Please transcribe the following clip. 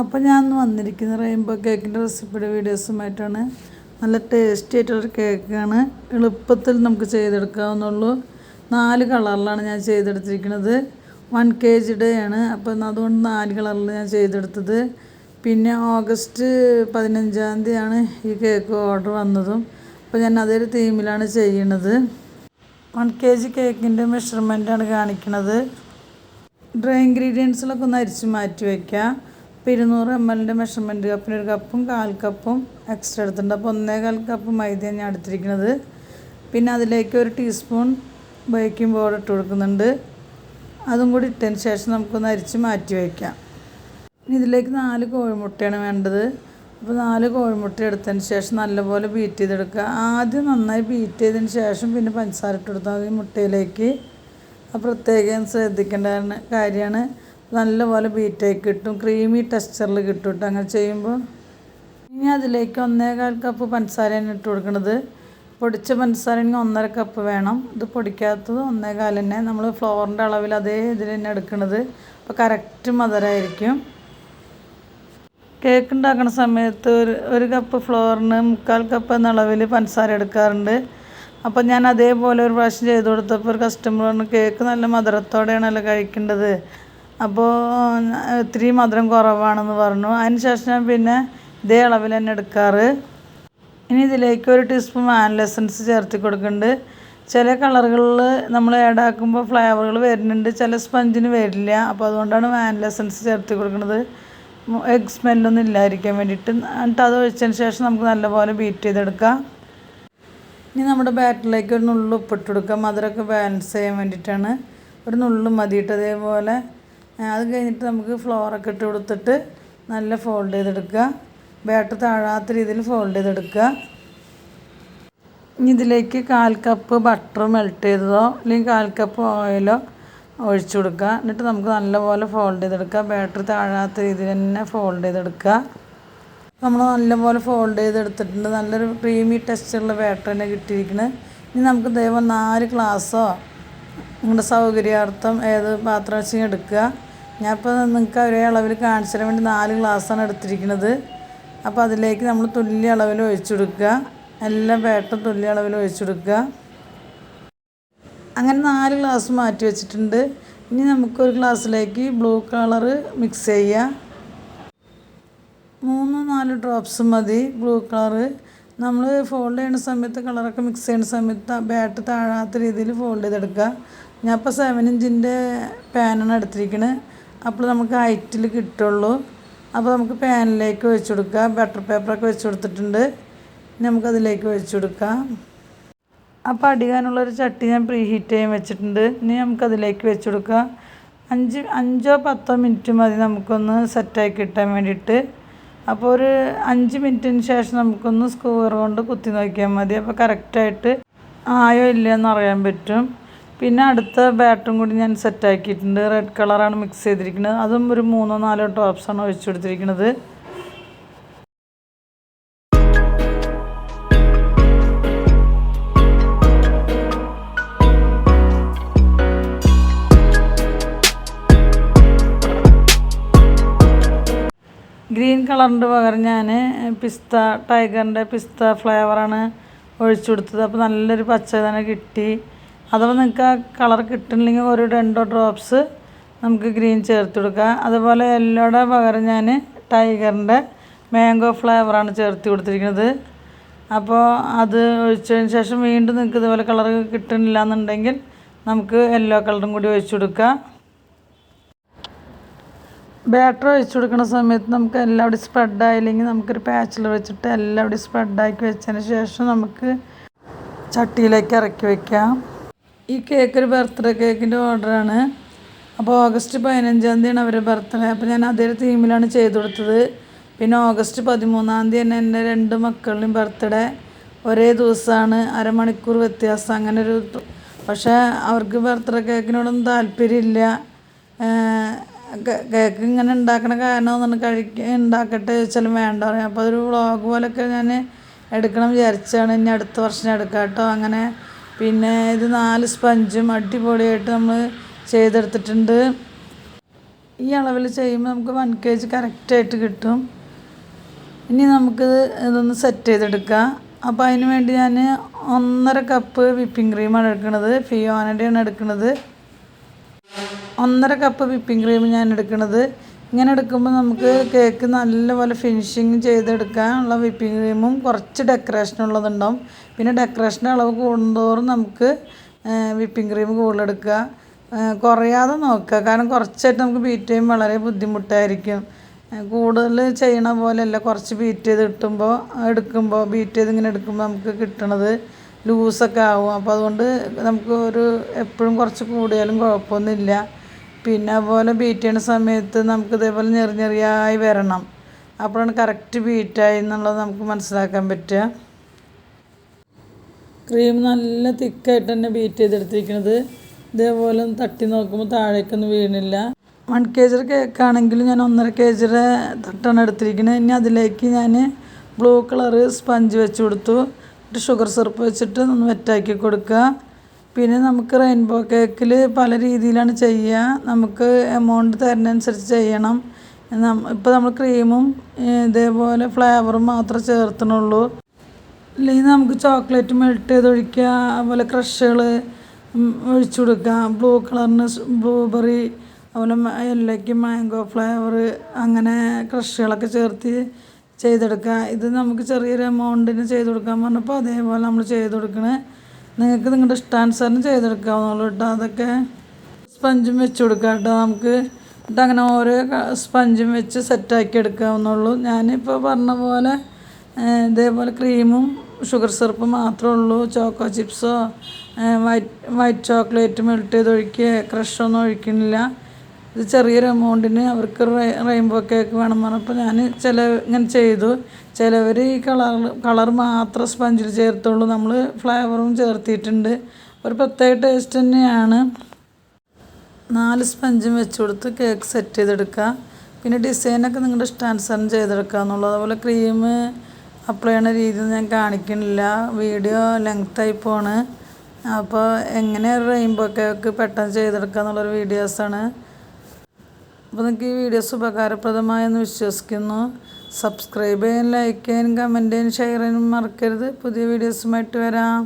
അപ്പോൾ ഞാൻ വന്നിരിക്കുന്ന റെയിൻബോ കേക്കിന്റെ റെസിപ്പിയുടെ വീഡിയോസുമായിട്ടാണ്. നല്ല ടേസ്റ്റി ആയിട്ടുള്ളൊരു കേക്കാണ്. എളുപ്പത്തിൽ നമുക്ക് ചെയ്തെടുക്കാവുന്നുള്ളൂ. നാല് കളറിലാണ് ഞാൻ ചെയ്തെടുത്തിരിക്കുന്നത്. വൺ കെ ജിയുടെ ആണ് അപ്പം അതുകൊണ്ട് നാല് കളറിൽ ഞാൻ ചെയ്തെടുത്തത്. പിന്നെ ഓഗസ്റ്റ് പതിനഞ്ചാം തീയതിയാണ് ഈ കേക്ക് ഓർഡർ വന്നതും. അപ്പോൾ ഞാൻ അതൊരു തീമിലാണ് ചെയ്യണത് വൺ കെ ജി കേക്കിന്റെ മെഷർമെന്റാണ് കാണിക്കുന്നത് ഡ്രൈ ഇൻഗ്രീഡിയൻസിലൊക്കെ ഒന്ന് അരിച്ച് മാറ്റി വയ്ക്കാം. അപ്പോൾ ഇരുന്നൂറ് എം എല്ലിന്റെ മെഷർമെന്റ് കപ്പിന് ഒരു കപ്പും കാൽ കപ്പും എക്സ്ട്രാ എടുത്തിട്ടുണ്ട്. അപ്പോൾ ഒന്നേകാൽ കപ്പ് മൈദ ഞാൻ എടുത്തിരിക്കുന്നത്. പിന്നെ അതിലേക്ക് ഒരു ടീസ്പൂൺ ബേക്കിംഗ് പൗഡർ ഇട്ട് കൊടുക്കുന്നുണ്ട്. അതും കൂടി ഇട്ടതിന് ശേഷം നമുക്കൊന്ന് അരിച്ച് മാറ്റി വയ്ക്കാം ഇതിലേക്ക് നാല് കോഴിമുട്ടയാണ് വേണ്ടത്. അപ്പോൾ നാല് കോഴിമുട്ട എടുത്തതിന് ശേഷം നല്ലപോലെ ബീറ്റ് ചെയ്തെടുക്കുക. ആദ്യം നന്നായി ബീറ്റ് ചെയ്തതിന് ശേഷം പിന്നെ പഞ്ചസാര ഇട്ട് കൊടുത്താൽ മതി മുട്ടയിലേക്ക്. പ്രത്യേകം ശ്രദ്ധിക്കേണ്ട കാര്യമാണ് നല്ലപോലെ ബീറ്റായി കിട്ടും ക്രീമി ടെക്സ്ചറിൽ കിട്ടും കേട്ടോ അങ്ങനെ ചെയ്യുമ്പോൾ ഇനി അതിലേക്ക് ഒന്നേകാൽ കപ്പ് പഞ്ചസാരയാണ് ഇട്ട് കൊടുക്കുന്നത് പൊടിച്ച പഞ്ചസാരയാണെങ്കിൽ ഒന്നര കപ്പ് വേണം. ഇത് പൊടിക്കാത്തത് ഒന്നേകാൽ തന്നെ. നമ്മൾ ഫ്ലോറിന്റെ അളവിൽ അതേ ഇതിൽ തന്നെ എടുക്കുന്നത് അപ്പോൾ കറക്റ്റ് മധുരമായിരിക്കും കേക്ക് ഉണ്ടാക്കുന്ന സമയത്ത് ഒരു ഒരു കപ്പ് ഫ്ലോറിന് മുക്കാൽ കപ്പ് എന്ന അളവിൽ പഞ്ചസാര എടുക്കാറുണ്ട്. അപ്പോൾ ഞാൻ അതേപോലെ ഒരു പ്രാവശ്യം ചെയ്ത് കൊടുത്തപ്പോൾ ഒരു കസ്റ്റമർ പറഞ്ഞു കേക്ക് നല്ല മധുരത്തോടെയാണല്ലോ കഴിക്കേണ്ടത്. അപ്പോൾ ഇത്തിരി മധുരം കുറവാണെന്ന് പറഞ്ഞു. അതിന് ശേഷം പിന്നെ ഇതേ അളവിൽ തന്നെ എടുക്കാറ്. ഇനി ഇതിലേക്ക് ഒരു ടീസ്പൂൺ വാനില ചേർത്ത് കൊടുക്കുന്നുണ്ട്. ചില കളറുകളിൽ നമ്മൾ ആഡ് ആക്കുമ്പോൾ ഫ്ലേവറുകൾ വരുന്നുണ്ട്. ചില സ്പഞ്ചിന് വരില്ല. അപ്പോൾ അതുകൊണ്ടാണ് വാനില ചേർത്ത് കൊടുക്കുന്നത്. എഗ് സ്മെല്ലൊന്നും ഇല്ലാതിരിക്കാൻ വേണ്ടിയിട്ട്. എന്നിട്ട് അത് ഒഴിച്ചതിന് ശേഷം നമുക്ക് നല്ലപോലെ ബീറ്റ് ചെയ്തെടുക്കാം. ഇനി നമ്മുടെ ബാറ്ററിലേക്ക് ഒരു നുള്ളു ഉപ്പിട്ട് കൊടുക്കുക മധുരമൊക്കെ ബാലൻസ് ചെയ്യാൻ വേണ്ടിയിട്ടാണ്. ഒരു നുള്ളു മതിയിട്ട് അതേപോലെ അത് കഴിഞ്ഞിട്ട് നമുക്ക് ഫ്ലോറൊക്കെ ഇട്ട് കൊടുത്തിട്ട് നല്ല ഫോൾഡ് ചെയ്തെടുക്കുക. ബാറ്റർ താഴാത്ത രീതിയിൽ ഫോൾഡ് ചെയ്തെടുക്കുക. ഇനി ഇതിലേക്ക് കാൽ കപ്പ് ബട്ടർ മെൽറ്റ് ചെയ്തതോ അല്ലെങ്കിൽ കാൽ കപ്പ് ഓയിലോ ഒഴിച്ചു കൊടുക്കുക. എന്നിട്ട് നമുക്ക് നല്ലപോലെ ഫോൾഡ് ചെയ്തെടുക്കുക. ബാറ്ററി താഴാത്ത രീതിയിൽ തന്നെ ഫോൾഡ് ചെയ്തെടുക്കുക. നമ്മൾ നല്ലപോലെ ഫോൾഡ് ചെയ്തെടുത്തിട്ടുണ്ട്. നല്ലൊരു ക്രീമി ടെസ്റ്റുള്ള ബാറ്റർ തന്നെ കിട്ടിയിരിക്കുന്നത് ഇനി നമുക്ക് ദൈവം നാല് ഗ്ലാസ്സോ നിങ്ങളുടെ സൗകര്യാർത്ഥം ഏത് പാത്രം വെച്ചാൽ എടുക്കുക. ഞാൻ ഇപ്പോൾ നിങ്ങൾക്ക് ഒരേ അളവിൽ കാണിച്ചു തരാൻ വേണ്ടി നാല് ഗ്ലാസ്സാണ് എടുത്തിരിക്കുന്നത്. അപ്പോൾ അതിലേക്ക് നമ്മൾ തുല്യ അളവിൽ ഒഴിച്ചു കൊടുക്കുക. എല്ലാം വേട്ട തുല്യ അളവിൽ ഒഴിച്ചു കൊടുക്കുക. അങ്ങനെ നാല് ഗ്ലാസ് മാറ്റി വെച്ചിട്ടുണ്ട്. ഇനി നമുക്കൊരു ഗ്ലാസ്സിലേക്ക് ബ്ലൂ കളർ മിക്സ് ചെയ്യുക. മൂന്ന് നാല് ഡ്രോപ്സ് മതി ബ്ലൂ കളർ. നമ്മൾ ഫോൾഡ് ചെയ്യുന്ന സമയത്ത് കളറൊക്കെ മിക്സ് ചെയ്യുന്ന സമയത്ത് ബാറ്റ് താഴാത്ത രീതിയിൽ ഫോൾഡ് ചെയ്തെടുക്കുക. ഞാൻ ഇപ്പോൾ സെവൻ ഇഞ്ചിന്റെ പാനാണ് എടുത്തിരിക്കുന്നത് അപ്പോൾ നമുക്ക് ഹൈറ്റിൽ കിട്ടുള്ളൂ. അപ്പോൾ നമുക്ക് പാനിലേക്ക് ഒഴിച്ചു കൊടുക്കാം. ബട്ടർ പേപ്പറൊക്കെ വെച്ച് കൊടുത്തിട്ടുണ്ട്. നമുക്കതിലേക്ക് ഒഴിച്ചു കൊടുക്കാം. അപ്പോൾ അടികാനുള്ളൊരു ചട്ടി ഞാൻ പ്രീ ഹീറ്റ് ചെയ്യാൻ വെച്ചിട്ടുണ്ട്. ഇനി നമുക്കതിലേക്ക് വെച്ച് കൊടുക്കാം. അഞ്ച് അഞ്ചോ പത്തോ മിനിറ്റ് മതി നമുക്കൊന്ന് സെറ്റാക്കി കിട്ടാൻ വേണ്ടിയിട്ട്. അപ്പോൾ ഒരു അഞ്ച് മിനിറ്റിന് ശേഷം നമുക്കൊന്ന് സ്കൂവർ കൊണ്ട് കുത്തി നോക്കിയാൽ മതി. അപ്പോൾ കറക്റ്റായിട്ട് ആയോ ഇല്ലയെന്ന് അറിയാൻ പറ്റും. പിന്നെ അടുത്ത ബാറ്റും കൂടി ഞാൻ സെറ്റാക്കിയിട്ടുണ്ട് റെഡ് കളറാണ് മിക്സ് ചെയ്തിരിക്കുന്നത്. അതും ഒരു മൂന്നോ നാലോ ഡ്രോപ്സാണ് ഒഴിച്ചു കൊടുത്തിരിക്കുന്നത്. ഗ്രീൻ കളറിന്റെ പകരം ഞാൻ പിസ്ത ടൈഗറിന്റെ പിസ്ത ഫ്ലേവറാണ് ഒഴിച്ചു കൊടുത്തത്. അപ്പോൾ നല്ലൊരു പച്ച തന്നെ കിട്ടി. അഥവാ നിങ്ങൾക്ക് ആ കളർ കിട്ടുന്നില്ലെങ്കിൽ ഒരു രണ്ടോ ഡ്രോപ്സ് നമുക്ക് ഗ്രീൻ ചേർത്ത് കൊടുക്കുക. അതുപോലെ യെല്ലോയുടെ പകരം ഞാൻ ടൈഗറിന്റെ മാംഗോ ഫ്ലേവറാണ് ചേർത്ത് കൊടുത്തിരിക്കുന്നത്. അപ്പോൾ അത് ഒഴിച്ചതിന് ശേഷം വീണ്ടും നിങ്ങൾക്ക് ഇതുപോലെ കളർ കിട്ടുന്നില്ല എന്നുണ്ടെങ്കിൽ നമുക്ക് യെല്ലോ കളറും കൂടി ഒഴിച്ചു കൊടുക്കാം ബാറ്റർ ഒഴിച്ചു കൊടുക്കുന്ന സമയത്ത് നമുക്ക് എല്ലാവിടെയും സ്പ്രെഡായില്ലെങ്കിൽ നമുക്കൊരു പാച്ചിൽ വെച്ചിട്ട് എല്ലാവിടെയും സ്പ്രെഡാക്കി വെച്ചതിന് ശേഷം നമുക്ക് ചട്ടിയിലേക്ക് ഇറക്കി വയ്ക്കാം ഈ കേക്ക് ഒരു ബർത്ത്ഡേ കേക്കിന്റെ ഓർഡറാണ് അപ്പോൾ ഓഗസ്റ്റ് പതിനഞ്ചാം തീയതിയാണ് അവരുടെ ബർത്ത്ഡേ അപ്പോൾ ഞാൻ അതേ തീമിലാണ് ചെയ്തു കൊടുത്തത്. പിന്നെ ഓഗസ്റ്റ് പതിമൂന്നാം തീയതി തന്നെ എന്റെ രണ്ട് മക്കളുടെയും ബർത്ത്ഡേ ഒരേ ദിവസമാണ് അരമണിക്കൂർ വ്യത്യാസം. അങ്ങനെ ഒരു പക്ഷേ അവർക്ക് ബർത്ത്ഡേ കേക്കിനോടൊന്നും താല്പര്യമില്ല. കേക്ക് ഇങ്ങനെ ഉണ്ടാക്കണ കാരണം ഒന്ന് കഴിക്ക ഉണ്ടാക്കട്ടെ ചോദിച്ചാലും വേണ്ട പറയാം. അപ്പോൾ അതൊരു വ്ളോഗ് പോലൊക്കെ ഞാൻ എടുക്കണം വിചാരിച്ചാണ്. ഇനി അടുത്ത വർഷം എടുക്കാം കേട്ടോ. അങ്ങനെ പിന്നെ ഇത് നാല് സ്പഞ്ചും അടിപൊളിയായിട്ട് നമ്മൾ ചെയ്തെടുത്തിട്ടുണ്ട്. ഈ അളവിൽ ചെയ്യുമ്പോൾ നമുക്ക് വൺ കെ ജി കറക്റ്റായിട്ട് കിട്ടും. ഇനി നമുക്ക് ഇതൊന്ന് സെറ്റ് ചെയ്തെടുക്കാം. അപ്പോൾ അതിന് വേണ്ടി ഞാൻ ഒന്നര കപ്പ് വിപ്പിംഗ് ക്രീമാണ് എടുക്കുന്നത്. ഫിയോനയുടെയാണ് എടുക്കുന്നത്. ഒന്നര കപ്പ് വിപ്പിംഗ് ക്രീം ഞാൻ എടുക്കുന്നത് ഇങ്ങനെ എടുക്കുമ്പോൾ നമുക്ക് കേക്ക് നല്ലപോലെ ഫിനിഷിങ് ചെയ്തെടുക്കാനുള്ള വിപ്പിംഗ് ക്രീമും കുറച്ച് ഡെക്കറേഷൻ ഉള്ളതുണ്ടാവും. പിന്നെ ഡെക്കറേഷന്റെ അളവ് കൂടുന്തോറും നമുക്ക് വിപ്പിംഗ് ക്രീം കൂടുതലെടുക്കുക. കുറയാതെ നോക്കുക. കാരണം കുറച്ചായിട്ട് നമുക്ക് ബീറ്റ് ചെയ്യുമ്പോൾ വളരെ ബുദ്ധിമുട്ടായിരിക്കും. കൂടുതൽ ചെയ്യണ പോലെയല്ല. കുറച്ച് ബീറ്റ് ചെയ്ത് കിട്ടുമ്പോൾ എടുക്കുമ്പോൾ ബീറ്റ് ചെയ്ത് ഇങ്ങനെ എടുക്കുമ്പോൾ നമുക്ക് കിട്ടണത് ലൂസൊക്കെ ആവും. അപ്പോൾ അതുകൊണ്ട് നമുക്ക് ഒരു എപ്പോഴും കുറച്ച് കൂടിയാലും കുഴപ്പമൊന്നുമില്ല. പിന്നെ അതുപോലെ ബീറ്റ് ചെയ്യുന്ന സമയത്ത് നമുക്ക് ഇതേപോലെ ഞെറിഞ്ഞെറിയായി വരണം. അപ്പോഴാണ് കറക്റ്റ് ബീറ്റായി എന്നുള്ളത് നമുക്ക് മനസ്സിലാക്കാൻ പറ്റുക. ക്രീം നല്ല തിക്കായിട്ട് തന്നെ ബീറ്റ് ചെയ്തെടുത്തിരിക്കുന്നത്. ഇതേപോലെ തട്ടി നോക്കുമ്പോൾ താഴേക്കൊന്നും വീണില്ല. വൺ കെ ജിയുടെ കേക്കാണെങ്കിലും ഞാൻ ഒന്നര കെ ജിയുടെ തട്ടാണ് എടുത്തിരിക്കുന്നത്. ഇനി അതിലേക്ക് ഞാൻ ബ്ലൂ കളർ സ്പഞ്ച് വെച്ച് കൊടുത്തു. ഷുഗർ സിറപ്പ് വെച്ചിട്ട് ഒന്ന് വെറ്റാക്കി കൊടുക്കുക. പിന്നെ നമുക്ക് റെയിൻബോ കേക്കിൽ പല രീതിയിലാണ് ചെയ്യുക നമുക്ക് എമൗണ്ട് തരുന്നതനുസരിച്ച് ചെയ്യണം. ഇപ്പോൾ നമ്മൾ ക്രീമും ഇതേപോലെ ഫ്ലേവറും മാത്രമേ ചേർത്തണുള്ളൂ അല്ലെങ്കിൽ നമുക്ക് ചോക്ലേറ്റ് മെൽട്ട് ചെയ്ത് ഒഴിക്കുക അതുപോലെ ക്രഷുകൾ ഒഴിച്ചു കൊടുക്കുക ബ്ലൂ കളറിന് ബ്ലൂബെറി അതുപോലെ യെല്ലോയ്ക്ക് മാംഗോ ഫ്ലേവർ അങ്ങനെ ക്രഷുകളൊക്കെ ചേർത്ത് ചെയ്തെടുക്കുക ഇത് നമുക്ക് ചെറിയൊരു എമൗണ്ടിന് ചെയ്ത് കൊടുക്കാൻ പറഞ്ഞപ്പോൾ അതേപോലെ നമ്മൾ ചെയ്ത് കൊടുക്കണേ. നിങ്ങൾക്ക് നിങ്ങളുടെ ഇഷ്ടാനുസരണം ചെയ്തെടുക്കാവുന്നുള്ളൂ കേട്ടോ. അതൊക്കെ സ്പഞ്ചും വെച്ച് കൊടുക്കാം കേട്ടോ നമുക്ക്. എന്നിട്ട് അങ്ങനെ ഓരോ സ്പഞ്ചും വെച്ച് സെറ്റാക്കി എടുക്കാവുന്നുള്ളൂ ഞാനിപ്പോൾ പറഞ്ഞ പോലെ ഇതേപോലെ ക്രീമും ഷുഗർ സിറപ്പ് മാത്രമേ ഉള്ളൂ. ചോക്കോ ചിപ്സോ വൈറ്റ് വൈറ്റ് ചോക്ലേറ്റ് മെൽട്ട് ചെയ്ത് ഒഴിക്കുക. ക്രഷൊന്നും ഒഴിക്കുന്നില്ല. ഇത് ചെറിയൊരു എമൗണ്ടിന് അവർക്ക് റെയിൻബോ കേക്ക് വേണം പറഞ്ഞപ്പോൾ ഞാൻ ചില ഇങ്ങനെ ചെയ്തു. ചിലവർ ഈ കളർ കളർ മാത്രം സ്പഞ്ചിൽ ചേർത്തുള്ളൂ. നമ്മൾ ഫ്ലേവറും ചേർത്തിയിട്ടുണ്ട്. ഒരു പ്രത്യേക ടേസ്റ്റ് തന്നെയാണ്. നാല് സ്പഞ്ചും വെച്ച് കൊടുത്ത് കേക്ക് സെറ്റ് ചെയ്തെടുക്കുക പിന്നെ ഡിസൈനൊക്കെ നിങ്ങളുടെ ഇഷ്ടാനുസരണം ചെയ്തെടുക്കുക എന്നുള്ളത് അതുപോലെ ക്രീം അപ്ലൈ ചെയ്യണ രീതി ഞാൻ കാണിക്കുന്നില്ല വീഡിയോ ലെങ്ത്തായി പോണ്. അപ്പോൾ എങ്ങനെ റെയിൻബോ കേക്ക് പെട്ടെന്ന് ചെയ്തെടുക്കുക എന്നുള്ളൊരു വീഡിയോസാണ് അപ്പോൾ നിങ്ങൾക്ക് ഈ വീഡിയോസ് ഉപകാരപ്രദമായെന്ന് വിശ്വസിക്കുന്നു. സബ്സ്ക്രൈബ് ചെയ്യാൻ ലൈക്ക് ചെയ്യാനും കമന്റ് ചെയ്യാനും ഷെയർ ചെയ്യാനും മറക്കരുത്. പുതിയ വീഡിയോസുമായിട്ട് വരാം.